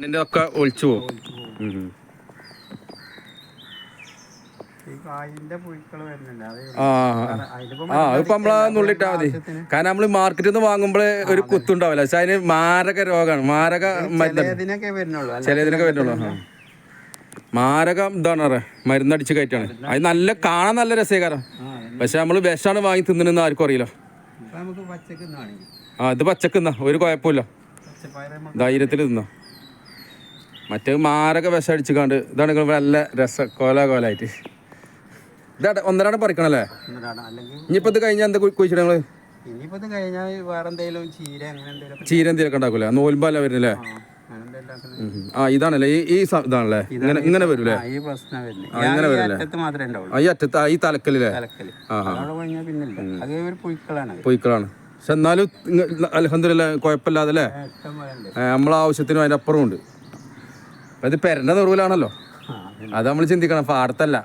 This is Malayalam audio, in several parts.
ഇതിന്റെ ഒക്കെ ഒളിച്ചു പോകും ആ അതിപ്പോ നമ്മളാ നുള്ളിട്ടാ മതി. കാരണം നമ്മൾ മാർക്കറ്റിൽ നിന്ന് വാങ്ങുമ്പോൾ ഒരു കുത്തുണ്ടാവില്ല പക്ഷെ അതിന് മാരക രോഗമാണ് മാരക മരുന്ന് ചിലതിനൊക്കെ വരുന്നുള്ളൂ. മാരക എന്താണ് പറയാ മരുന്നടിച്ച് കയറ്റാണ്. അത് നല്ല കാണാൻ നല്ല രസകരം പക്ഷെ നമ്മൾ വിഷമാണ് വാങ്ങി തിന്നണെന്ന് ആർക്കും അറിയില്ല. ആ ഇത് പച്ചക്കുന്ന ഒരു കുഴപ്പമില്ല ധൈര്യത്തിൽ തിന്ന. മറ്റേ മാരൊക്കെ വിഷം അടിച്ചുകൊണ്ട് ഇതാണ് നല്ല രസ കോല കോലായിട്ട് ഇതാ ഒന്നരാണ് പറിക്കണല്ലേ ഇനിയിപ്പോ ഇത് കഴിഞ്ഞാൽ എന്താ കുഴിച്ചിട്ട് എന്തെങ്കിലും ചീര എന്തെങ്കിലും ഉണ്ടാക്കൂലേ? നോൽമ്പല്ല വരുന്നില്ലേ? ആ ഇതാണല്ലേ ഈ ഈ ഇതാണല്ലേ? ഇങ്ങനെ ഇങ്ങനെ വരൂലേ? ഇങ്ങനെ വരൂലേ? ഈ അറ്റത്ത് ഈ തലക്കലില്ലേ തലക്കൽ ആ ആ. അവിടെ കഴിഞ്ഞാൽ പിന്നില്ല അത് ഒരു പുഴുക്കളാണ് അത്. പൊയ്ക്കളാണ് പക്ഷെ എന്നാലും അലഹദില്ല കുഴപ്പമില്ലാതെ അല്ലേ നമ്മളെ ആവശ്യത്തിനും അതിന്റെ അപ്പുറം ഇത് പെരന്റെ നെറുവിലാണല്ലോ. അത് നമ്മൾ ചിന്തിക്കണം പാടത്തല്ല.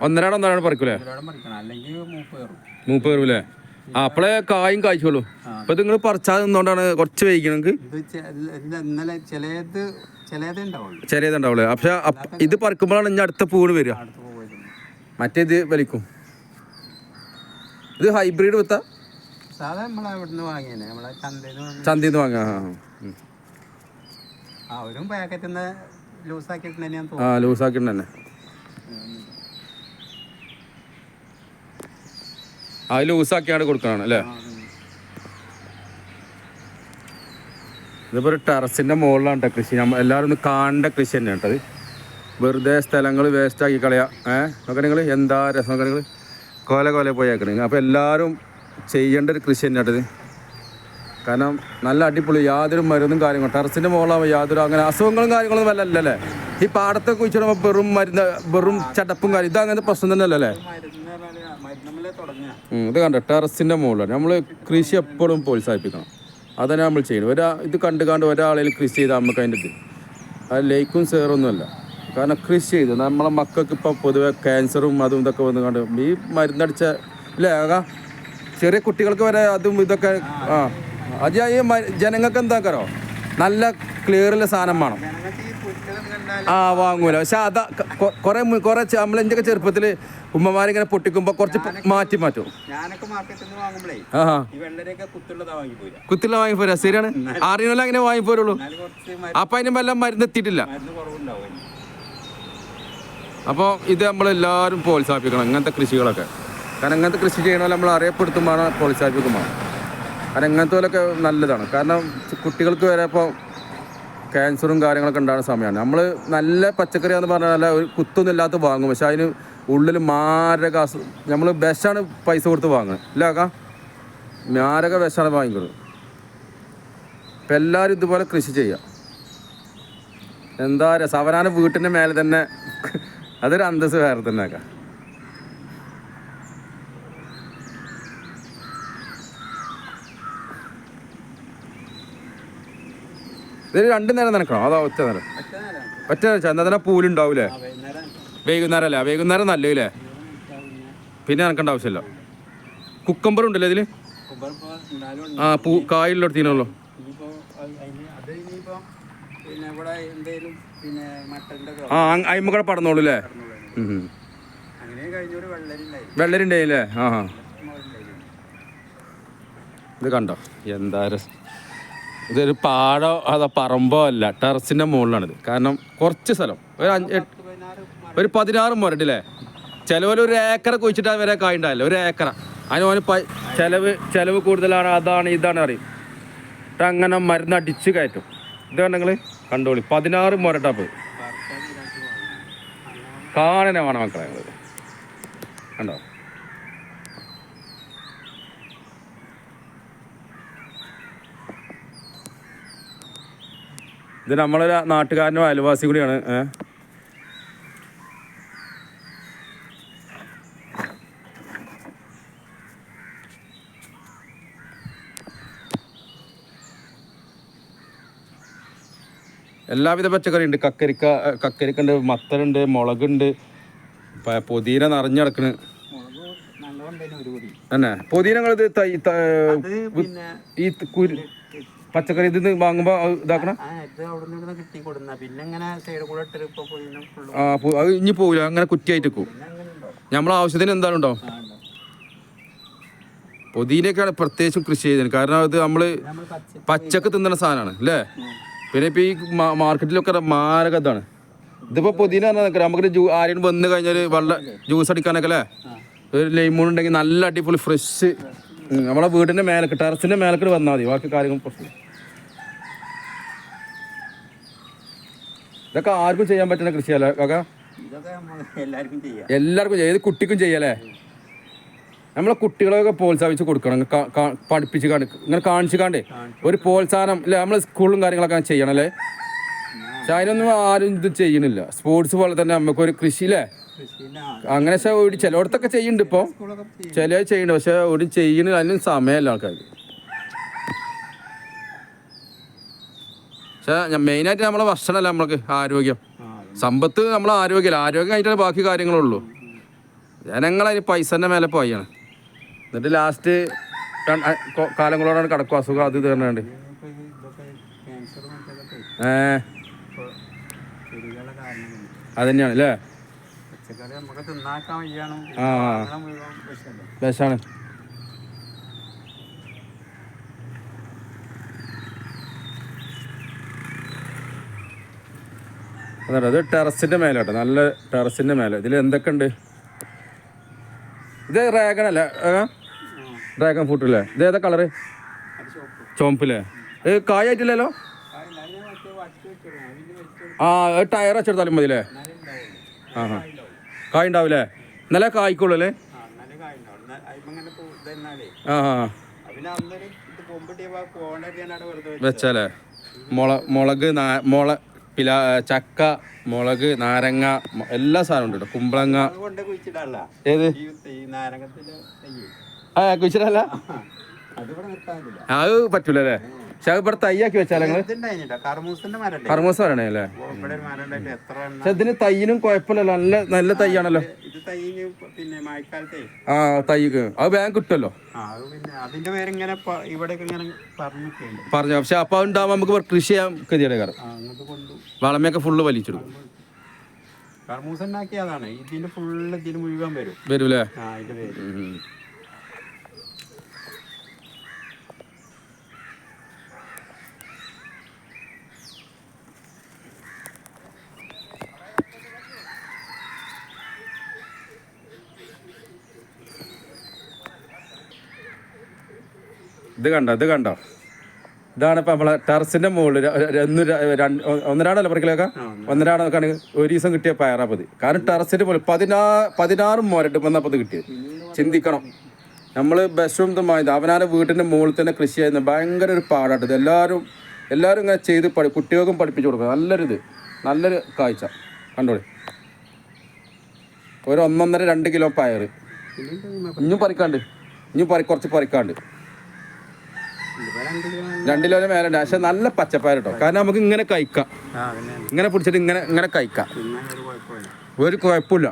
ഒന്നരാടം ഒന്നരാടം പറിക്കൂലേ? മൂപ്പ് കയറും മൂപ്പ് കയറൂലേ ആ അപ്പളേ കായും കായ്ച്ചോളൂ അപ്പൊ നിങ്ങൾ പറിച്ചാൽ നിന്നോണ്ടാണ് കുറച്ച് വൈകണമെങ്കിൽ ഇത് ചെ- ഇത് ഇന്നലെ ചിലത് ചിലത് പക്ഷെ ഇത് പറിക്കുമ്പോഴാണ് ഇനി അടുത്ത പൂവ് വരിക മറ്റേത് വലിക്കും. ഇത് ഹൈബ്രിഡ് വിത്താ? സാധാ നമ്മളെ ഇവിടുന്ന് വാങ്ങിയതന്നെ നമ്മളെ ചന്തയിൽ ചന്തയിൽ നിന്ന് വാങ്ങാ അവരും പാക്കറ്റിൽ നിന്ന് ലൂസാക്കിയിട്ട് ഞാൻ ആ ലൂസാക്കിണ്ട് തന്നെ ആ ലൂസാക്കിയാണ് കൊടുക്കണം അല്ലേ. ഇതിപ്പോൾ ഒരു ടെറസിന്റെ മുകളിലാണ് ട്ടോ കൃഷി. നമ്മൾ എല്ലാവരും ഒന്ന് കാണേണ്ട കൃഷി തന്നെയാണ് കേട്ടത് വെറുതെ സ്ഥലങ്ങൾ വേസ്റ്റാക്കി കളയാം. ഏഹ് നോക്കണെങ്കിൽ നിങ്ങൾ എന്താ രസം നോക്കണെങ്കിൽ നിങ്ങൾ കൊല പോയി പോയേക്കണേ അപ്പോൾ എല്ലാവരും ചെയ്യേണ്ട ഒരു കൃഷി തന്നെയാണ് ഇത്. കാരണം നല്ല അടിപൊളി യാതൊരു മരുന്നും കാര്യങ്ങളും ടെറസിന്റെ മുകളാകുമ്പോൾ യാതൊരു അങ്ങനെ അസുഖങ്ങളും കാര്യങ്ങളൊന്നും വല്ല അല്ലല്ലേ ഈ പാടത്തെ കുഴിച്ചിടുമ്പോൾ വെറും മരുന്ന് വെറും ചടപ്പും കാര്യം ഇത് അങ്ങനത്തെ പ്രശ്നം തന്നെ അല്ലല്ലേ ഇത് കണ്ട? ടെറസിന്റെ മുകളിലാണ്. നമ്മൾ കൃഷി എപ്പോഴും പ്രോത്സാഹിപ്പിക്കണം. അതന്നെ നമ്മൾ ചെയ്യണം ഒരാ ഇത് കണ്ട് കണ്ട് ഒരാളെയും കൃഷി ചെയ്താൽ നമുക്ക് അതിന്റെ ഇത്. അത് ലേക്കും സേറൊന്നുമല്ല. കാരണം കൃഷി ചെയ്ത് നമ്മളെ മക്കൾക്ക് ഇപ്പോൾ പൊതുവെ ക്യാൻസറും അതും ഇതൊക്കെ വന്ന് കണ്ട് ഈ മരുന്നടിച്ച ഇല്ലേ ആകാ? ചെറിയ കുട്ടികൾക്ക് വരെ അതും ഇതൊക്കെ ആ. അത് ഈ ജനങ്ങൾക്ക് എന്താക്കാറോ? നല്ല ക്ലിയറുള്ള സാധനം വേണം. ആ വാങ്ങൂല. പക്ഷെ അതാ കുറെ കുറെ നമ്മൾ എന്തൊക്കെ ചെറുപ്പത്തിൽ ഉമ്മമാരിങ്ങനെ പൊട്ടിക്കുമ്പോൾ കുറച്ച് മാറ്റി മാറ്റും. കുത്തുള്ള വാങ്ങിപ്പോരാ ശരിയാണ്. അറിയണല്ലോ അങ്ങനെ വാങ്ങിപ്പോരുള്ളൂ അപ്പൊ അതിന് വല്ല മരുന്ന് എത്തിയിട്ടില്ല. അപ്പോൾ ഇത് നമ്മളെല്ലാവരും പ്രോത്സാഹിപ്പിക്കണം ഇങ്ങനത്തെ കൃഷികളൊക്കെ. കാരണം ഇങ്ങനത്തെ കൃഷി ചെയ്യണമെങ്കിൽ നമ്മൾ അറിയപ്പെടുത്തുമ്പോൾ പ്രോത്സാഹിപ്പിക്കുമ്പോൾ കാരണം ഇങ്ങനത്തെ പോലൊക്കെ നല്ലതാണ്. കാരണം കുട്ടികൾക്ക് വരെ ഇപ്പോൾ ക്യാൻസറും കാര്യങ്ങളൊക്കെ ഉണ്ടാകുന്ന സമയമാണ്. നമ്മൾ നല്ല പച്ചക്കറി എന്ന് പറഞ്ഞാൽ നല്ല ഒരു കുത്തൊന്നും ഇല്ലാത്ത വാങ്ങും. പക്ഷെ അതിന് ഉള്ളിൽ മാരക നമ്മൾ വിഷമാണ് പൈസ കൊടുത്ത് വാങ്ങുന്നത്. ഇല്ല ആക്കാം മാരക വിഷമാണ് വാങ്ങിക്കുന്നത് അപ്പം എല്ലാവരും ഇതുപോലെ കൃഷി ചെയ്യുക എന്താ രസം അവനാണ് വീട്ടിന്റെ മേലെ തന്നെ. അതൊരു അന്തസ് വേറെ തന്നെ ആക്കാം ഇത് രണ്ടു നേരം നനക്കണം. അതാ ഒറ്റ നേരം? ഒറ്റ നേരം. എന്നാൽ തന്നെ പൂലുണ്ടാവൂലേ? വൈകുന്നേരം. അല്ലേ വൈകുന്നേരം നല്ലല്ലേ പിന്നെ നനക്കേണ്ട ആവശ്യമില്ല. കുക്കമ്പർ ഉണ്ടല്ലോ ഇപ്പൊ ആ പൂ കായുള്ള ഇനിയിപ്പോ ആ അതിന് കൂടെ പടന്നോളൂ. അല്ലേ വെള്ളരിണ്ടായില്ലേ? ആ ഇത് കണ്ടോ? എന്താ രസം? ഇതൊരു പാടോ അതോ പറമ്പോ അല്ല ടെറസിന്റെ മുകളിലാണിത്. കാരണം കുറച്ച് സ്ഥലം. ഒരു അഞ്ച് ഒരു പതിനാറ് മുരട്ടില്ലേ ചിലവർ ഒരു ഏക്കറ കുഴിച്ചിട്ടാ വരെ കായുണ്ടാവില്ല ഒരു ഏക്കറ. അതിന് ഓന് പ- ചെലവ് ചെലവ് കൂടുതലാണ് അതാണ് ഇതാണ് അറിയും. എന്നിട്ട് അങ്ങനെ മരുന്ന് അടിച്ച് കയറ്റും. ഇത് കണ്ടെങ്കിൽ കണ്ടോളി. പതിനാറ് മുരട്ടാ പോയി. കാണനെ വേണം മക്കളെ കണ്ടോ? ഇത് നമ്മളൊരു നാട്ടുകാരനും അയൽവാസി കൂടിയാണ് എല്ലാവിധ പച്ചക്കറി ഉണ്ട് കക്കരിക്ക കക്കരിക്ക ഉണ്ട് മത്തനുണ്ട് മുളകുണ്ട് പുതിന നിറഞ്ഞു കിടക്കണ് തന്നെ. പൊതിന ഈ പച്ചക്കറി ഇത് വാങ്ങുമ്പോ അത് ഇതാക്കണം? ഇത് അവിടെ നിന്ന് കിട്ടി കൊടുന്ന. പിന്നെ ഇങ്ങനെ സൈഡ് കൂടെ ഇപ്പൊ ആ പു- അത് ഇനി പോവില്ല അങ്ങനെ കുറ്റിയായിട്ട് വെക്കും നമ്മൾ നമ്മളെ ആവശ്യത്തിന് എന്തായാലും ഉണ്ടോ പൊതിനൊക്കെയാണ് പ്രത്യേകിച്ചും കൃഷി ചെയ്തത് കാരണം അത് നമ്മൾ പച്ച പച്ചക്ക് തിന്നുന്ന സാധനമാണ് അല്ലേ? പിന്നെ ഇപ്പൊ ഈ മാ- മാർക്കറ്റിലൊക്കെ മാരക ഇതാണ്. ഇതിപ്പോ പൊതിന പറഞ്ഞാൽ നമുക്ക് ആരെയും വന്ന് കഴിഞ്ഞാൽ വെള്ളം ജ്യൂസ് അടിക്കാനൊക്കെ അല്ലേ? ഒരു ലൈമൂൺ ഉണ്ടെങ്കിൽ നല്ല അടിപൊളി ഫ്രഷ്. നമ്മളെ വീടിന്റെ മേലക്ക് ടെറസിന്റെ മേലക്ക് വന്നാൽ മതി. ബാക്കി കാര്യങ്ങൾ പ്രശ്നം ഇതൊക്കെ ആർക്കും ചെയ്യാൻ പറ്റുന്ന കൃഷിയല്ലേ കാക്ക? എല്ലാവർക്കും ചെയ്യാം. എല്ലാവർക്കും ചെയ്യാം. കുട്ടിക്കും ചെയ്യല്ലേ? നമ്മളെ കുട്ടികളെയൊക്കെ പ്രോത്സാഹിപ്പിച്ച് കൊടുക്കണം. പഠിപ്പിച്ച് കാണി ഇങ്ങനെ കാണിച്ചു കാണ്ടേ. ഒരു പ്രോത്സാഹനം അല്ലെ നമ്മളെ സ്കൂളിലും കാര്യങ്ങളൊക്കെ ചെയ്യണം അല്ലേ പക്ഷെ അതിനൊന്നും ആരും ഇത് ചെയ്യണില്ല സ്പോർട്സ് പോലെ തന്നെ നമുക്കൊരു കൃഷി അല്ലേ കൃഷിയില. അങ്ങനെ ചിലയിടത്തൊക്കെ ചെയ്യുന്നുണ്ട് ഇപ്പോൾ സ്കൂളൊക്കെ ചില ചെയ്യുന്നുണ്ട്. പക്ഷെ ഒരു ചെയ്യുന്നില്ല അതിനും സമയമല്ല ആൾക്കാർക്ക്. പക്ഷെ മെയിനായിട്ട് നമ്മളെ ഭക്ഷണമല്ല നമ്മൾക്ക് ആരോഗ്യം. സമ്പത്ത് നമ്മളെ ആരോഗ്യമല്ല. ആരോഗ്യം ആയിട്ടാണ് ബാക്കി കാര്യങ്ങളുള്ളൂ. ജനങ്ങൾ അതിന് പൈസന്റെ മേലെ പോയാണ്. എന്നിട്ട് ലാസ്റ്റ് കാലങ്ങളോടാണ് കിടക്കും അസുഖം അത് തീർന്നുണ്ട് ഏ. ഇപ്പൊ ചെടികളുടെ കാരണമാണ് അത് തന്നെയാണ് അല്ലേ ആ. വാങ്ങണ മുഴുവൻ വിഷമല്ലേ വിഷമാണ് അതെ അത് ടെറസിന്റെ മേലോട്ടെ നല്ല ടെറസിന്റെ മേലെ. ഇതിൽ എന്തൊക്കെ ഉണ്ട് ഇത് ഡ്രാഗൺ അല്ലേ? ഡ്രാഗൺ ഫ്രൂട്ട് അല്ലേ ഇത് ഏതാ കളറ് ചുവപ്പില്ലേ? ഇത് കായായിട്ടില്ലല്ലോ ആ ടയർ വെച്ചെടുത്താലും മതി അല്ലേ? ആ ആ. കായ ഉണ്ടാവില്ലേ? നല്ല കായ്ക്കുള്ളൂ അല്ലേ? ആ ഇത് വെച്ചാലേ മുള മുളക് മുള പില ചക്ക മുളക് നാരങ്ങ എല്ലാ സാധനവും ഉണ്ട് കേട്ടോ. കുമ്പളങ്ങ. ഏത്? ആ കുഴിച്ചിട്ടല്ല അത് പറ്റൂല അല്ലേ പക്ഷെ അത് ഇവിടെ തൈയാക്കി വെച്ചാൽ കർമൂസ് ഇതുണ്ടായിട്ടോ കർമൂസിന്റെ മരല്ലേ? കർമ്മൂസ പറയണേ അല്ലേ ഇവിടെ ഒരു മരം ഉണ്ടായിട്ട് എത്ര എണ്ണം? പക്ഷെ ഇതിന് തൈയിനും കുഴപ്പമില്ലല്ലോ. നല്ല നല്ല തൈയാണല്ലോ. ആ തൈക്ക്. അത് വേഗം കിട്ടുമല്ലോ. പറഞ്ഞു. പക്ഷെ അപ്പൊ ഉണ്ടാവുമ്പോ നമുക്ക് കൃഷി ചെയ്യാൻ ഗതിയുടെ കാരണം വളമയൊക്കെ ഫുള്ള് വലിച്ചെടുക്കും. ഫുള്ള് ഇതിന് മുഴുവൻ വരും. വരൂലേ ആ ഇത് കണ്ടോ? ഇത് കണ്ടോ? ഇതാണ് ഇപ്പൊ നമ്മളെ ടെറസിന്റെ മുകളിൽ ഒന്നരാടല്ല പറക്കലൊക്കെ? ഒന്നരാടൊക്കെ ഒരു ദിവസം കിട്ടിയ പയറാപ്പത് കാരണം ടെറസിന്റെ മുകളിൽ പതിനാ പതിനാറ് മുരട്ട് വന്നപ്പോൾ കിട്ടിയത്. ചിന്തിക്കണം. നമ്മൾ ബസ്സും ഇതും അവനാന്റെ വീട്ടിന്റെ മുകളിൽ തന്നെ കൃഷി ചെയ്യുന്ന ഭയങ്കര ഒരു പാടാട്ടത് എല്ലാവരും എല്ലാവരും ഇങ്ങനെ ചെയ്ത് പഠി കുട്ടികൾക്കും പഠിപ്പിച്ചു കൊടുക്കുക. നല്ലൊരിത്. നല്ലൊരു കാഴ്ച. കണ്ടോളി. ഒരു ഒന്നൊന്നര രണ്ട് കിലോ പയർ ഇഞ്ഞും പറിക്കാണ്ട്. ഇനിയും പറി കുറച്ച് പറിക്കാണ്ട്. രണ്ട് കിലോ കിലോന് മേലെ പക്ഷെ നല്ല പച്ചപ്പയർ കേട്ടോ കാരണം നമുക്ക് ഇങ്ങനെ കഴിക്കാം. ഇങ്ങനെ പിടിച്ചിട്ട് ഇങ്ങനെ ഇങ്ങനെ കഴിക്കാം. ഒരു കുഴപ്പമില്ല.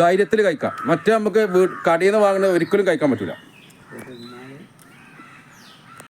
ധൈര്യത്തിൽ കഴിക്കാം. മറ്റേ നമുക്ക് കടയിൽ നിന്ന് വാങ്ങുന്നത് ഒരിക്കലും കഴിക്കാൻ പറ്റില്ല